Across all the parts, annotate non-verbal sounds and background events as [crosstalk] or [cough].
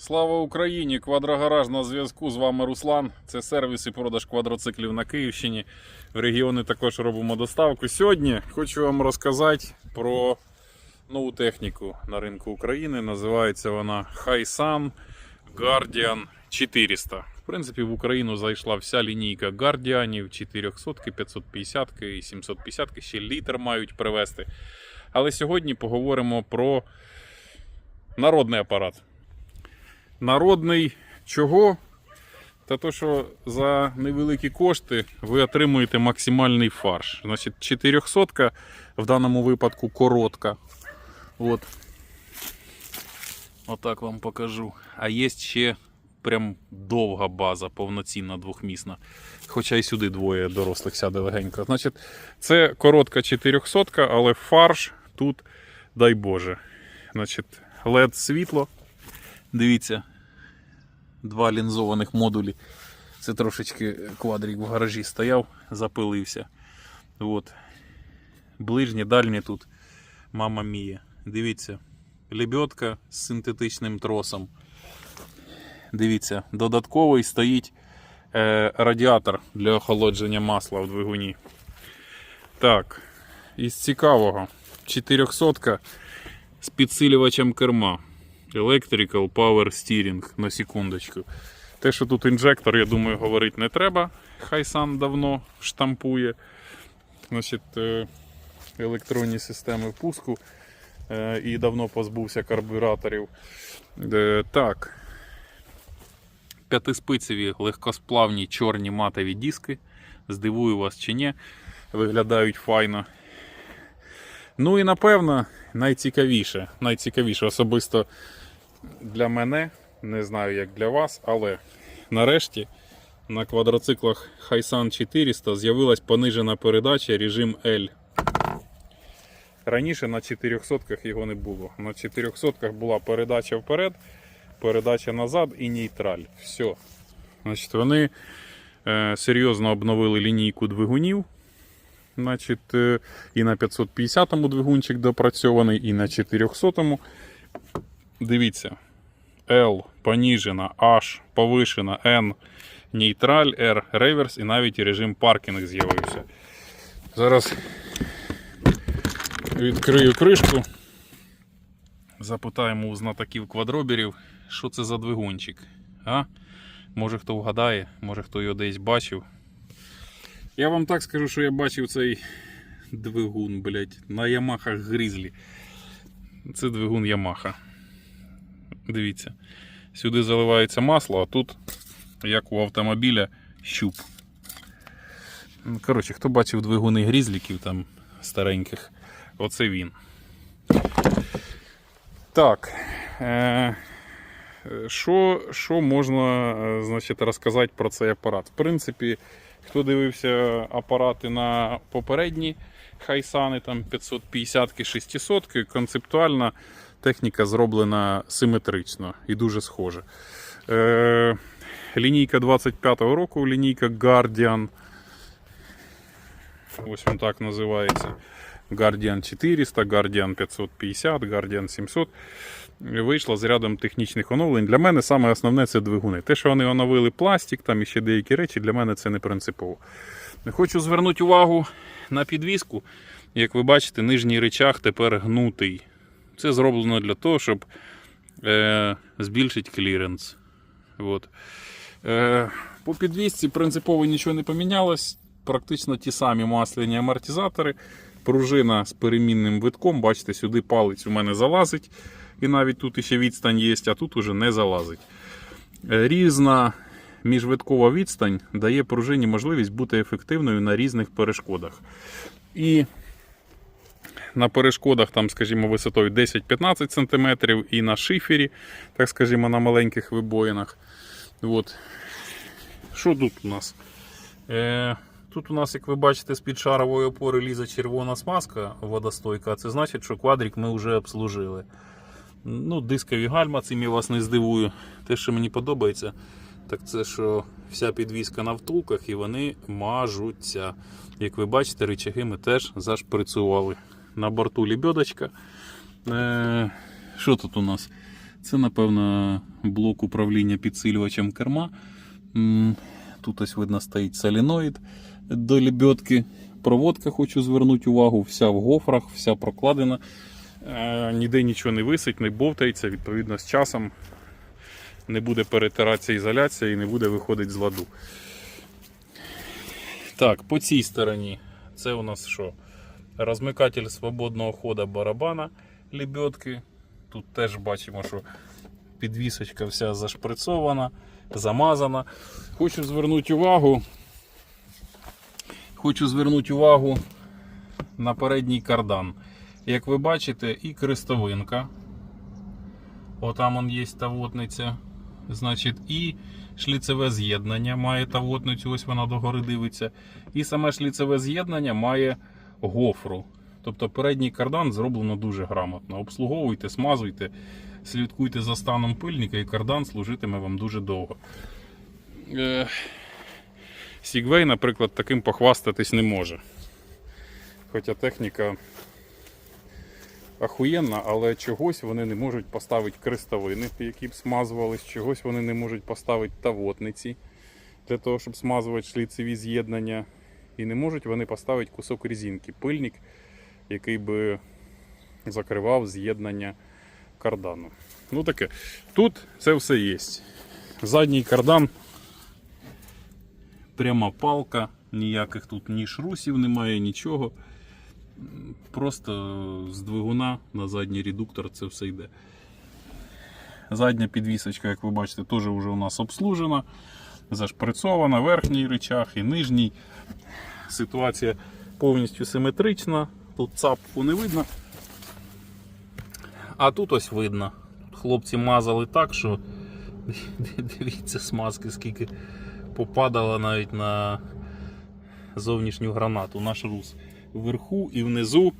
Слава Україні! Квадрогараж на зв'язку. З вами Руслан. Це сервіс і продаж квадроциклів на Київщині. В регіони також робимо доставку. Сьогодні хочу вам розказати про нову техніку на ринку України. Називається вона Хайсан Guardian 400. В принципі, в Україну зайшла вся лінійка Guardianів, 400, 550 і 750 ще літр мають привезти. Але сьогодні поговоримо про народний апарат. Народний чого? Та то, що за невеликі кошти ви отримуєте максимальний фарш. Значить, 400 в даному випадку коротка. От. Отак вам покажу. А є ще прям довга база, повноцінна двохмісна. Хоча й сюди двоє дорослих сяде легенько. Значить, це коротка 400, але фарш тут, дай Боже. Значить, LED світло. Дивіться, два лінзованих модулі. Це трошечки квадрик в гаражі стояв, запилився. От. Ближнє, дальнє тут. Мама мія. Дивіться, лебедка з синтетичним тросом. Дивіться, додатковий стоїть е, радіатор для охолодження масла в двигуні. Так, із цікавого, 400 з підсилювачем керма. Electrical Power Steering, на секундочку. Те, що тут інжектор, я думаю, говорити не треба. Хайсан давно штампує. Значить, е, електронні системи пуску е, і давно позбувся карбюраторів. Е, Так. П'ятиспицеві легкосплавні чорні матові диски. Здивую вас чи ні. Виглядають файно. Ну і напевно найцікавіше, найцікавіше особисто для мене, не знаю як для вас, але нарешті на квадроциклах Хайсан 400 з'явилась понижена передача режим L. Раніше на 400 його не було. На 400 була передача вперед, передача назад і нейтраль. Все. Значить, вони е, серйозно обновили лінійку двигунів. Значить, е, і на 550-му двигунчик допрацьований, і на 400-му. Дивіться. L поніжена, H повишена, N нейтраль, R реверс і навіть режим паркінг з'явився. Зараз відкрию кришку. Запитаємо у знатоків квадроберів, що це за двигунчик. А? Може хто вгадає, може хто його десь бачив. Я вам так скажу, що я бачив цей двигун, блядь, на Ямахах Грізлі. Це двигун Ямаха. Дивіться. Сюди заливається масло, а тут, як у автомобіля, щуп. Ну, Коротше, хто бачив двигуни грізліків там стареньких, оце він. Так. Е- що, що можна е, значить, розказати про цей апарат? В принципі, хто дивився апарати на попередні хайсани, там 550 600 концептуальна техніка зроблена симетрично і дуже схожа. Е, лінійка 25-го року, лінійка Guardian. Ось він так називається. Guardian 400, Guardian 550, Guardian 700. Вийшла з рядом технічних оновлень. Для мене саме основне це двигуни. Те, що вони оновили пластик, там і ще деякі речі, для мене це не принципово. Хочу звернути увагу на підвіску. Як ви бачите, нижній речах тепер гнутий. Це зроблено для того, щоб е, збільшити кліренс. От. Е, по підвісці принципово нічого не помінялось. Практично ті самі масляні амортизатори. Пружина з перемінним витком. Бачите, сюди палець у мене залазить. І навіть тут ще відстань є, а тут уже не залазить. Е, Різна міжвиткова відстань дає пружині можливість бути ефективною на різних перешкодах. І на перешкодах, там, скажімо, висотою 10-15 см, і на шифері, так скажімо, на маленьких вибоїнах. От. Що тут у нас? Е, Тут у нас, як ви бачите, з-під шарової опори лізе червона смазка водостойка. Це значить, що квадрик ми вже обслужили. Ну, Дискові гальма, цим я вас не здивую. Те, що мені подобається, так це що вся підвіска на втулках і вони мажуться. Як ви бачите, рычаги ми теж зашприцювали. На борту лебедочка. Е, Що тут у нас? Це, напевно, блок управління підсилювачем керма. Тут ось видно стоїть соліноїд до лебедки. Проводка хочу звернути увагу, вся в гофрах, вся прокладена. Е, Ніде нічого не висить, не бовтається. Відповідно, з часом не буде перетиратися ізоляція і не буде виходити з ладу. Так, по цій стороні це у нас що? Розмикатель свободного ходу барабана лебедки. Тут теж бачимо, що підвісочка вся зашприцована, замазана. Хочу звернути увагу. Хочу звернути увагу на передній кардан. Як ви бачите, і крестовинка. Отам он є тавотниця. Значить, і шліцеве з'єднання має тавотницю, ось вона догори дивиться. І саме шліцеве з'єднання має гофру. Тобто передній кардан зроблено дуже грамотно. Обслуговуйте, смазуйте, слідкуйте за станом пильника, і кардан служитиме вам дуже довго. Е, Сігвей, наприклад, таким похвастатись не може. Хоча техніка ахуєнна, але чогось вони не можуть поставити крестовини, які б смазувались, чогось вони не можуть поставити тавотниці для того, щоб смазувати шліцеві з'єднання. І не можуть вони поставити кусок резинки, пильник, який би закривав з'єднання кардану. Ну таке. Тут це все є. Задній кардан, пряма палка, ніяких тут ні шрусів немає, нічого. Просто з двигуна на задній редуктор це все йде. Задня підвісочка, як ви бачите, теж вже у нас обслужена, зашприцована, верхній речах і нижній. Ситуація повністю симетрична. Тут цапку не видно. А тут ось видно. Хлопці мазали так, що дивіться смазки, скільки попадало навіть на зовнішню гранату. Наш рус вверху і внизу.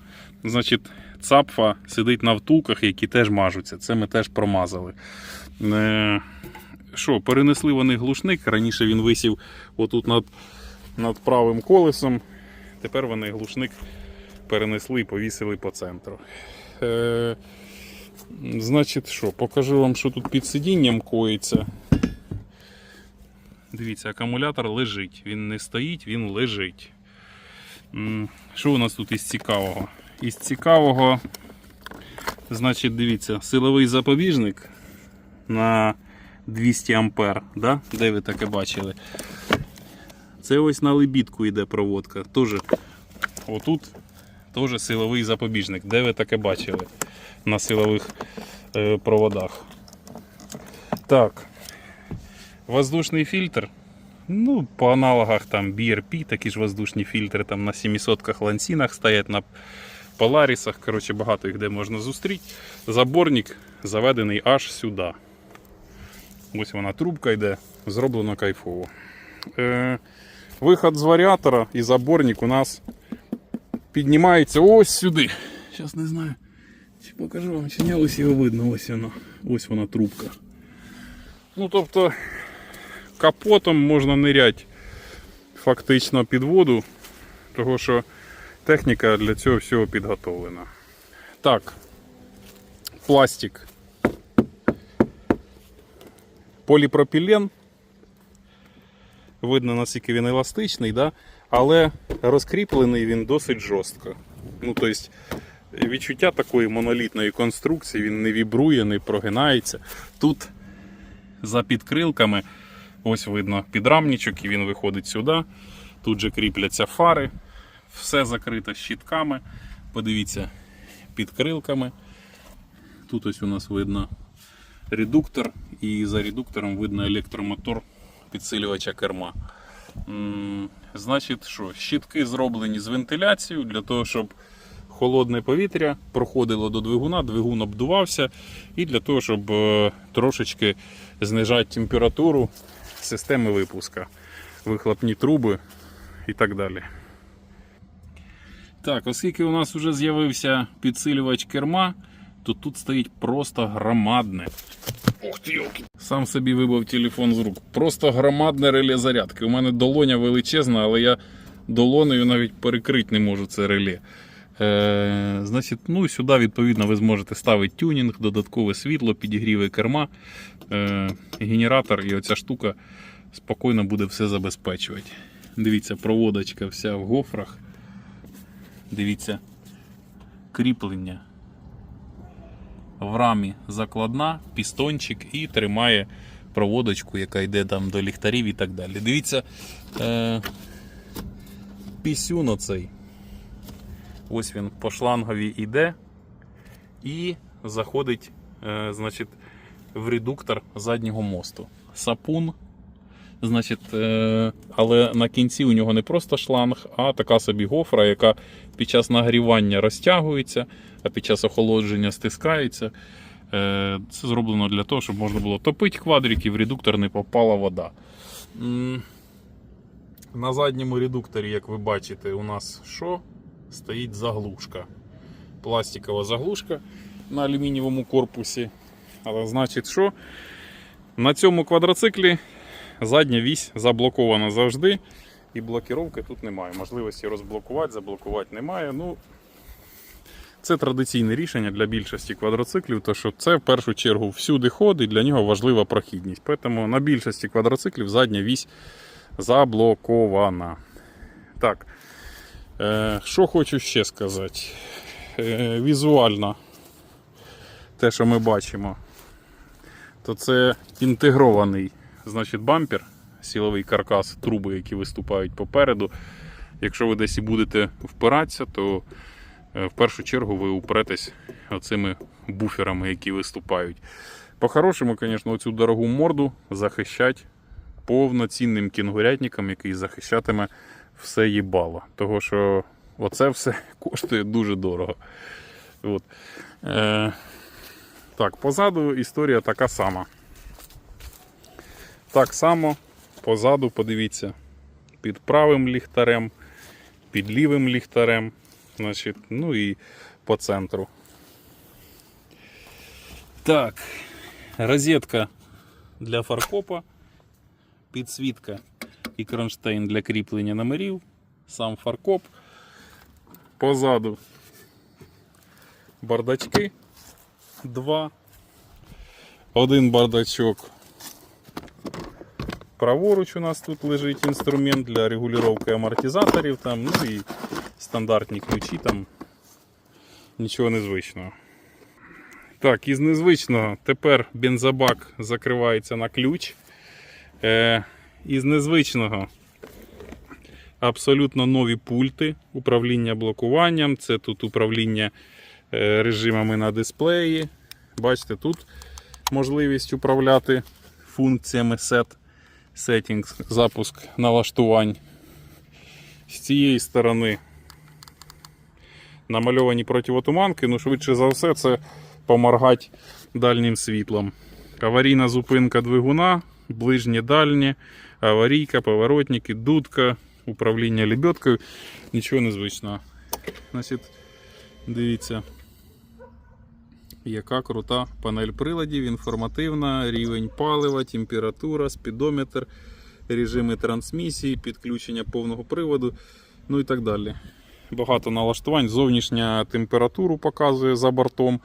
Значить, цапфа сидить на втулках, які теж мажуться. Це ми теж промазали. Е, Що, перенесли вони глушник. Раніше він висів отут над, над правим колесом. Тепер вони глушник перенесли і повісили по центру. Е, Значить, що, покажу вам, що тут під сидінням коїться. Дивіться, акумулятор лежить. Він не стоїть, він лежить. Що у нас тут із цікавого? Із цікавого, значить, дивіться, силовий запобіжник на 200 ампер, да? де ви таке бачили? Це ось на лебідку йде проводка. Тоже, отут теж силовий запобіжник. Де ви таке бачили на силових е, проводах? Так. Воздушний фільтр. Ну, по аналогах там BRP, такі ж воздушні фільтри там на 700-ках лансінах стоять, на Polaris, коротше, багато їх де можна зустріти. Заборник заведений аж сюди. Ось вона трубка йде, зроблено кайфово. Е, виход з варіатора і заборник у нас піднімається ось сюди. Зараз не знаю, чи покажу вам, чи ні, ось його видно, ось воно, ось вона трубка. Ну, тобто, капотом можна ниряти фактично під воду, тому що техніка для цього всього підготовлена. Так, пластик. Поліпропілен. Видно, наскільки він еластичний, да? але розкріплений він досить жорстко. Ну, тобто, відчуття такої монолітної конструкції, він не вібрує, не прогинається. Тут за підкрилками, ось видно підрамничок, і він виходить сюди. Тут же кріпляться фари, все закрито щітками. Подивіться, підкрилками. Тут ось у нас видно редуктор, і за редуктором видно електромотор підсилювача керма. Значить, що щітки зроблені з вентиляцією для того, щоб холодне повітря проходило до двигуна, двигун обдувався, і для того, щоб е, трошечки знижати температуру системи випуска, вихлопні труби і так далі. Так, оскільки у нас вже з'явився підсилювач керма, то тут стоїть просто громадне. Ух ти, йолки. Сам собі вибив телефон з рук. Просто громадне реле зарядки. У мене долоня величезна, але я долонею навіть перекрити не можу це реле. Е, значить, ну, сюди, відповідно, ви зможете ставити тюнінг, додаткове світло, підігріви керма, е, генератор і оця штука спокійно буде все забезпечувати. Дивіться, проводочка вся в гофрах. Дивіться, кріплення. В рамі закладна, пістончик і тримає проводочку, яка йде там до ліхтарів і так далі. Дивіться, е, пісюн оцей. Ось він по шлангові йде і заходить е, значить, в редуктор заднього мосту. Сапун. Значить, е, але на кінці у нього не просто шланг, а така собі гофра, яка під час нагрівання розтягується, а під час охолодження стискається. Е, Це зроблено для того, щоб можна було топити квадрик і в редуктор не попала вода. На задньому редукторі, як ви бачите, у нас що? Стоїть заглушка. Пластикова заглушка на алюмінієвому корпусі. Але значить, що? На цьому квадроциклі задня вісь заблокована завжди. І блокіровки тут немає. Можливості розблокувати, заблокувати немає. Ну, це традиційне рішення для більшості квадроциклів, то що це в першу чергу всюди ходить, для нього важлива прохідність. Тому на більшості квадроциклів задня вісь заблокована. Так, е, що хочу ще сказати. Е, візуально, те, що ми бачимо, то це інтегрований значить, бампер, силовий каркас, труби, які виступають попереду. Якщо ви десь і будете впиратися, то е, в першу чергу ви упретесь оцими буферами, які виступають. По-хорошому, звісно, оцю дорогу морду захищать повноцінним кінгурятником, який захищатиме все їбало. Того що оце все [laughs] коштує дуже дорого. От. Е, так, позаду історія така сама. Так само позаду, подивіться, під правим ліхтарем, під лівим ліхтарем, значить, ну і по центру. Так, розетка для фаркопа, підсвітка і кронштейн для кріплення номерів, сам фаркоп. Позаду бардачки два. Один бардачок Праворуч у нас тут лежить інструмент для регулювання амортизаторів, там, ну і стандартні ключі, там нічого незвичного. Так, із незвичного тепер бензобак закривається на ключ. Е, із незвичного абсолютно нові пульти управління блокуванням. Це тут управління режимами на дисплеї. Бачите, тут можливість управляти функціями SET. Settings, запуск налаштувань. З цієї сторони намальовані противотуманки, ну швидше за все, це поморгати дальнім світлом. Аварійна зупинка двигуна, ближнє дальнє, аварійка, поворотники, дудка, управління лебедкою. Нічого незвичного. Значить, дивіться. Яка крута панель приладів, інформативна, рівень палива, температура, спідометр, режими трансмісії, підключення повного приводу, ну і так далі. Багато налаштувань. Зовнішня температуру показує за бортом.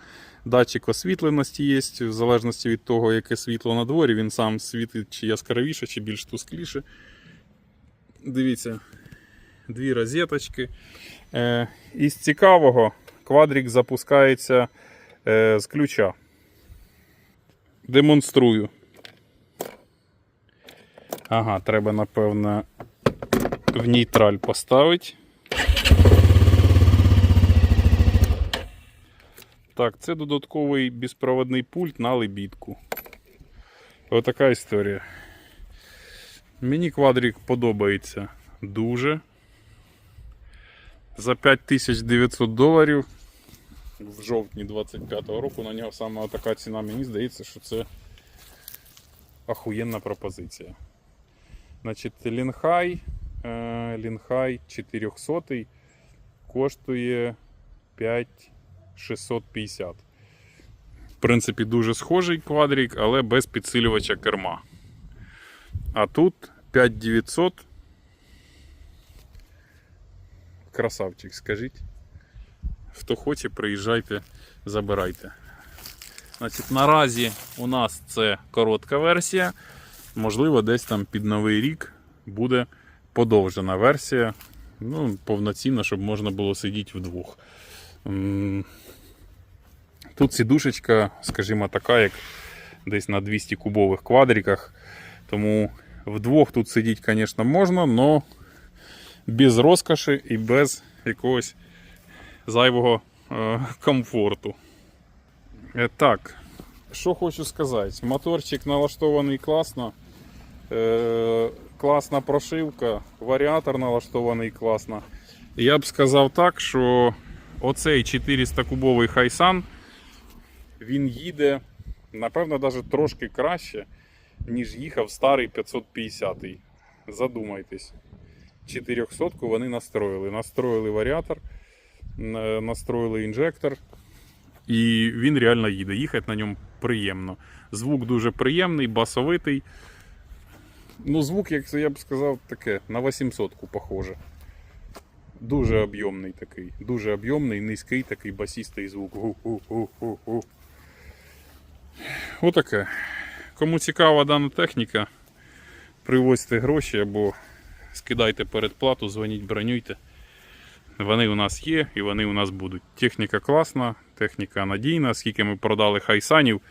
Датчик освітленості є, в залежності від того, яке світло на дворі, він сам світить чи яскравіше, чи більш тускліше. Дивіться, дві розеточки. Е, із цікавого, квадрик запускається з ключа. Демонструю. Ага, треба, напевно, в нейтраль поставити. Так, це додатковий безпроводний пульт на лебідку. Отака історія. Мені квадрик подобається дуже. За 5900 доларів в жовтні 25-го року на нього саме така ціна. Мені здається, що це охуєнна пропозиція. Значить, Лінхай, е, Лінхай 400 коштує 5650. В принципі, дуже схожий квадрик, але без підсилювача керма. А тут 5900. Красавчик, скажіть. Хто хоче, приїжджайте, забирайте. Значить, наразі у нас це коротка версія. Можливо, десь там під Новий рік буде подовжена версія. Ну, повноцінна, щоб можна було сидіти вдвох. Тут сідушечка, скажімо, така, як десь на 200 кубових квадриках. Тому вдвох тут сидіти, звісно, можна, але без розкоші і без якогось зайвого е, комфорту. Е, Так, що хочу сказати. Моторчик налаштований класно. Е, класна прошивка, варіатор налаштований класно. Я б сказав так, що оцей 400-кубовий Хайсан він їде, напевно, навіть трошки краще, ніж їхав старий 550-й. Задумайтесь. 400-ку вони настроїли. Настроїли варіатор, настроїли інжектор. І він реально їде. Їхати на ньому приємно. Звук дуже приємний, басовитий. Ну, звук, як я б сказав, таке, на 800-ку похоже. Дуже об'ємний такий. Дуже об'ємний, низький такий басістий звук. Отаке. Кому цікава дана техніка, привозьте гроші або скидайте передплату, дзвоніть, бронюйте. Вони у нас є і вони у нас будуть. Техніка класна, техніка надійна, скільки ми продали хайсанів.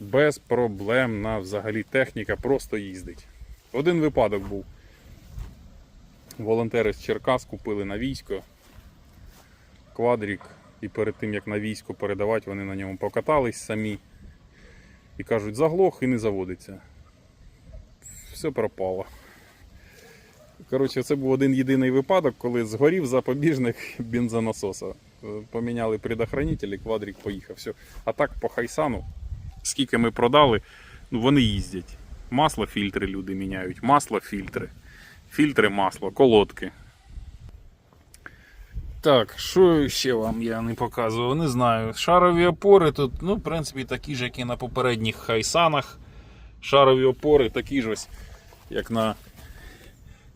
Безпроблемна взагалі техніка, просто їздить. Один випадок був. Волонтери з Черкас купили на військо квадрік, і перед тим як на військо передавати, вони на ньому покатались самі. І кажуть, заглох і не заводиться. Все пропало. Коротше, це був один єдиний випадок, коли згорів запобіжник [laughs] бензонасоса. Е, Поміняли предохранитель, квадрик поїхав. Все. А так по хайсану, скільки ми продали, ну вони їздять. Масло фільтри люди міняють, масло фільтри. Фільтри масло, колодки. Так, що ще вам я не показував, не знаю. Шарові опори тут, ну, в принципі, такі ж, як і на попередніх хайсанах. Шарові опори такі ж ось, як на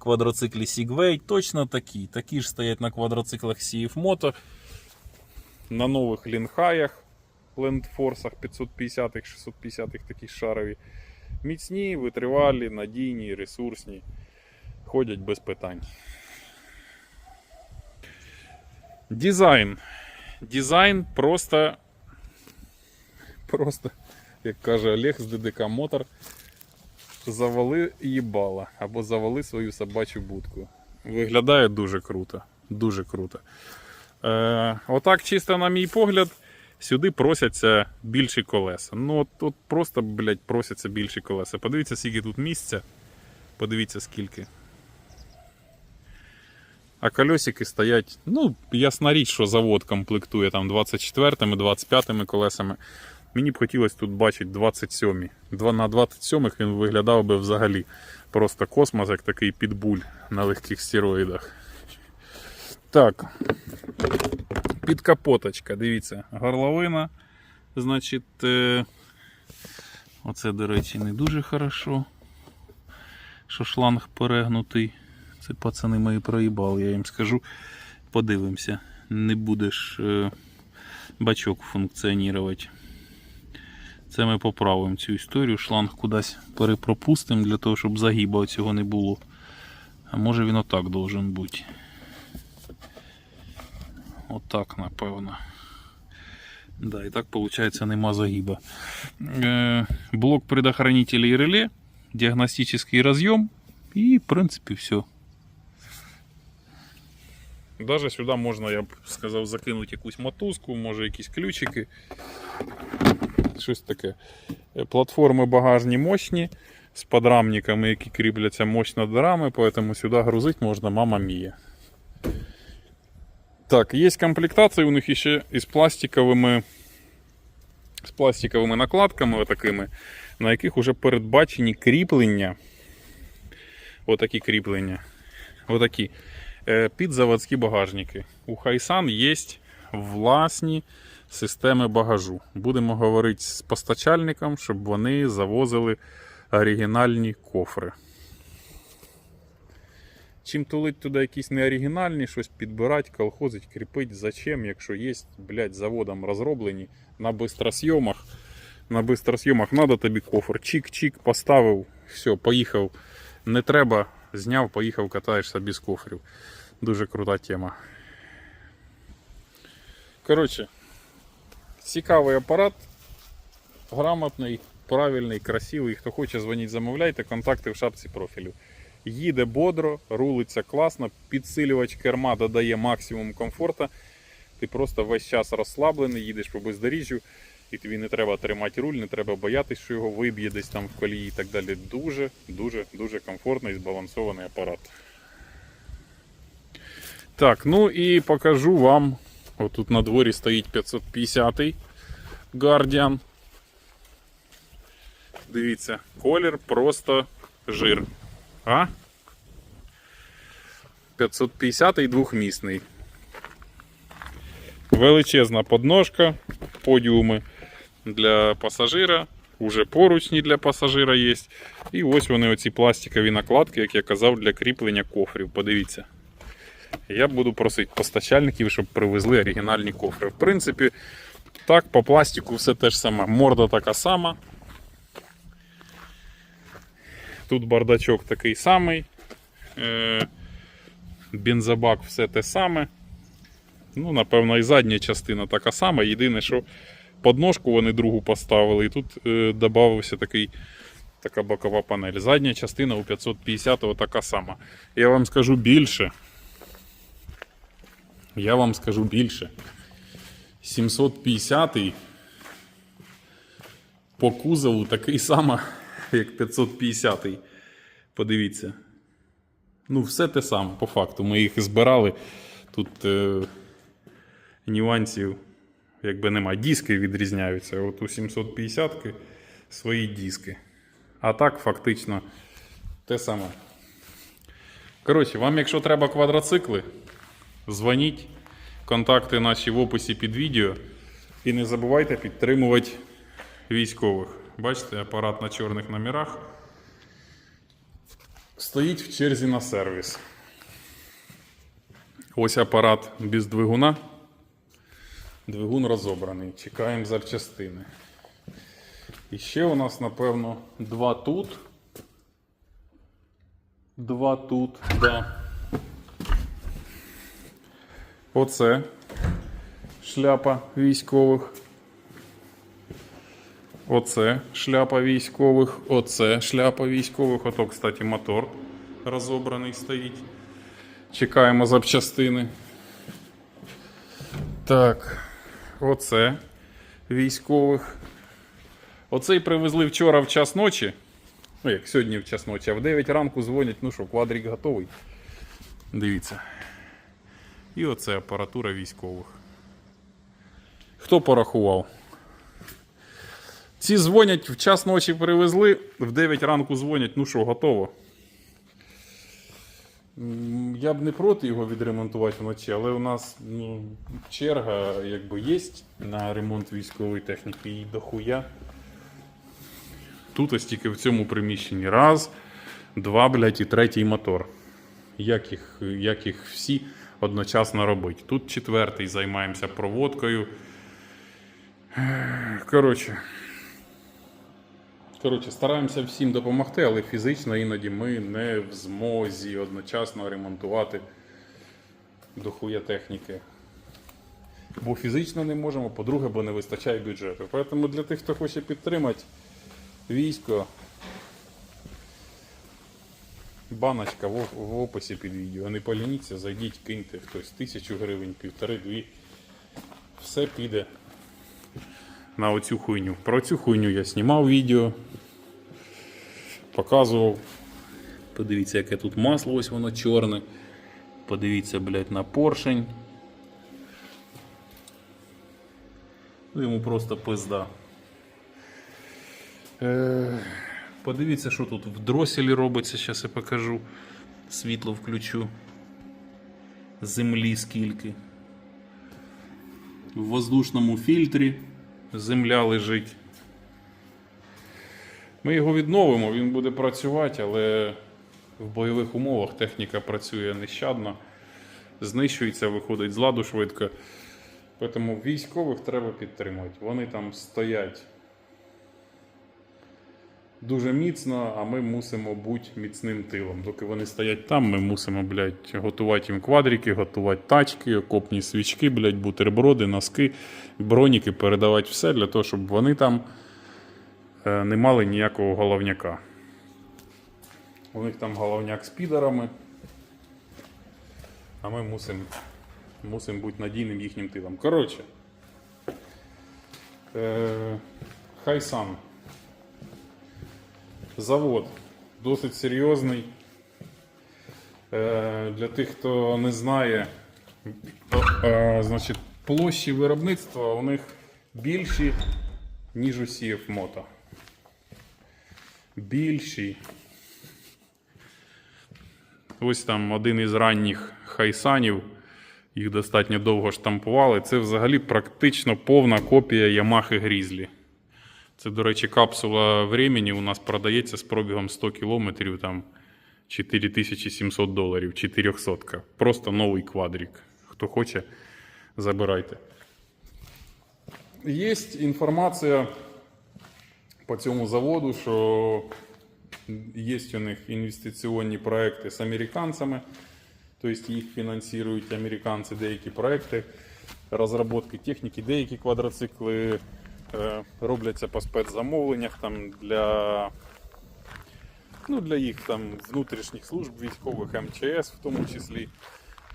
квадроциклі Segway, точно такі. Такі ж стоять на квадроциклах CF Moto. На нових лінхаях, лендфорсах 550-х, 650-х такі шарові. Міцні, витривалі, надійні, ресурсні. Ходять без питань. Дизайн. Дизайн просто. Просто, як каже Олег з ДДК Мотор, завали їбала або завали свою собачу будку. Виглядає дуже круто. Дуже круто. Е, отак, чисто на мій погляд, сюди просяться більші колеса. Ну, от, от просто, блядь, просяться більші колеса. Подивіться, скільки тут місця. Подивіться, скільки. А колесики стоять, ну, ясна річ, що завод комплектує там 24-ми, 25-ми колесами. Мені б хотілося тут бачити 27-мі. Два- На 27-х він виглядав би взагалі просто космос, як такий підбуль на легких стероїдах. Так. Підкапоточка, дивіться, горловина. Значить, е... оце, до речі, не дуже хорошо. Що шланг перегнутий. Це пацани мої проїбали, я їм скажу. Подивимося, не будеш е, бачок функціонувати. Це ми поправимо цю історію. Шланг кудись перепропустимо для того, щоб загіба цього не було. А може він отак должен бути. Отак, напевно. Да, і так, виходить, нема загиба. Е, блок предохранителей реле, диагностический разъем и, в принципе, все. Даже сюди можна, я б сказав, закинути якусь мотузку, може якісь ключики. Щось таке. Е, Платформи багажні мощні, з подрамниками, які кріпляться мощно до рами, поэтому сюди грузити можна мама мія. Так, є комплектації у них ще із пластиковими, з пластиковими накладками, отакими, на яких вже передбачені кріплення. Отакі кріплення. Отакі. Е, Під заводські багажники. У Хайсан є власні системи багажу. Будемо говорити з постачальником, щоб вони завозили оригінальні кофри. чим тулить туди якісь неоригінальні, щось підбирати, колхозить, кріпить. Зачем, якщо є, блядь, заводом розроблені на бистросйомах. На бистросйомах треба тобі кофр. Чик-чик, поставив, все, поїхав. Не треба, зняв, поїхав, катаєшся без кофрів. Дуже крута тема. Коротше, цікавий апарат, грамотний, правильний, красивий. Хто хоче, дзвоніть, замовляйте, контакти в шапці профілю. Їде бодро, рулиться класно, підсилювач керма додає максимум комфорту. Ти просто весь час розслаблений, їдеш по бездоріжжю, і тобі не треба тримати руль, не треба боятися, що його виб'є десь там в колії і так далі. Дуже, дуже, дуже комфортний збалансований апарат. Так, ну і покажу вам. Отут на дворі стоїть 550-й Guardian. Дивіться, колір просто жир. А? 550-й двохмісний. Величезна подножка, подіуми для пасажира, уже поручні для пасажира є. І ось вони оці пластикові накладки, як я казав, для кріплення кофрів. Подивіться. Я буду просити постачальників, щоб привезли оригінальні кофри. В принципі, так, по пластику все те ж саме. Морда така сама. Тут бардачок такий самий. Е, бензобак все те саме. Ну, напевно, і задня частина така сама. Єдине, що подножку вони другу поставили, і тут е, додався такий, така бокова панель. Задня частина у 550 така сама. Я вам скажу більше. Я вам скажу більше. 750 по кузову такий самий, як 550 Подивіться. Ну, все те саме, по факту. Ми їх збирали. Тут е, нюансів якби немає. Диски відрізняються. От у 750 свої диски. А так, фактично, те саме. Коротше, вам, якщо треба квадроцикли, дзвоніть. Контакти наші в описі під відео. І не забувайте підтримувати військових. Бачите, апарат на чорних номерах. Стоїть в черзі на сервіс. Ось апарат без двигуна. Двигун розобраний. Чекаємо запчастини. І ще у нас, напевно, два тут. Два тут, да. Оце шляпа військових. Оце шляпа військових. Оце шляпа військових. Ото, кстати, мотор розобраний стоїть. Чекаємо запчастини. Так, оце військових. Оцей привезли вчора в час ночі. Ну, як сьогодні в час ночі, а в 9 ранку дзвонять, ну що, квадрик готовий. Дивіться. І оце апаратура військових. Хто порахував? Ці дзвонять в час ночі привезли, в 9 ранку дзвонять, ну що, готово. Я б не проти його відремонтувати вночі, але у нас ну, черга якби є на ремонт військової техніки і дохуя. Тут ось тільки в цьому приміщенні раз, два, блядь, і третій мотор. Як їх, як їх всі одночасно робити. Тут четвертий займаємося проводкою. Коротше. Коротше, стараємося всім допомогти, але фізично іноді ми не в змозі одночасно ремонтувати дохуя техніки. Бо фізично не можемо, по-друге, бо не вистачає бюджету. Тому для тих, хто хоче підтримати військо, баночка в, в описі під відео. Не полініться, зайдіть, киньте хтось тисячу гривень, півтори-дві. Все піде на оцю хуйню. Про цю хуйню я знімав відео, показував. Подивіться, яке тут масло, ось воно чорне. Подивіться, блядь, на поршень. Ну, Йому просто пизда. Е, подивіться, що тут в дроселі робиться, зараз я покажу. Світло включу. Землі скільки. В воздушному фільтрі земля лежить. Ми його відновимо, він буде працювати, але в бойових умовах техніка працює нещадно, знищується, виходить з ладу швидко. Тому військових треба підтримувати. Вони там стоять дуже міцно, а ми мусимо бути міцним тилом. Доки вони стоять там, ми мусимо, блядь, готувати їм квадрики, готувати тачки, окопні свічки, блядь, бутерброди, носки, броніки, передавати все для того, щоб вони там е, не мали ніякого головняка. У них там головняк з підарами, а ми мусимо мусим бути надійним їхнім тилом. Коротше, е, Хайсан. Завод досить серйозний. Е, Для тих, хто не знає, е, значить, площі виробництва у них більші, ніж у CF Moto. Більші. Ось там один із ранніх хайсанів. Їх достатньо довго штампували. Це взагалі практично повна копія Yamaha Grizzly. Це, до речі, капсула времени у нас продається з пробігом 100 кілометрів, там 4700 доларів, 400. Просто новий квадрик. Хто хоче, забирайте. Є інформація по цьому заводу, що є у них інвестиційні проекти з американцями. Тобто їх фінансують американці деякі проекти розробки техніки, деякі квадроцикли робляться по спецзамовленнях там, для, ну, для їх там, внутрішніх служб військових, МЧС в тому числі.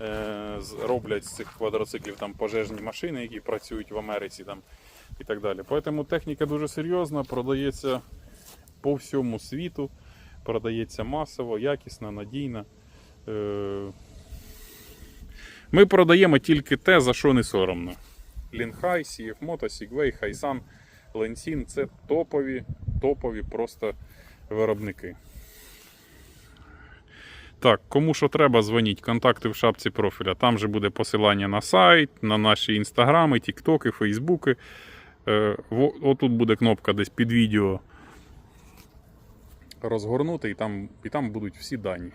Е, роблять з цих квадроциклів там пожежні машини, які працюють в Америці там, і так далі. Тому техніка дуже серйозна, продається по всьому світу, продається масово, якісно, надійно. Е, Ми продаємо тільки те, за що не соромно. Лінхай, CF Moto, Segway, Хайсан, Ленсін це топові, топові просто виробники. Так, кому що треба, дзвоніть. Контакти в шапці профіля. Там же буде посилання на сайт, на наші інстаграми, тіктоки, фейсбуки. Е, отут буде кнопка десь під відео розгорнути, і там, і там будуть всі дані.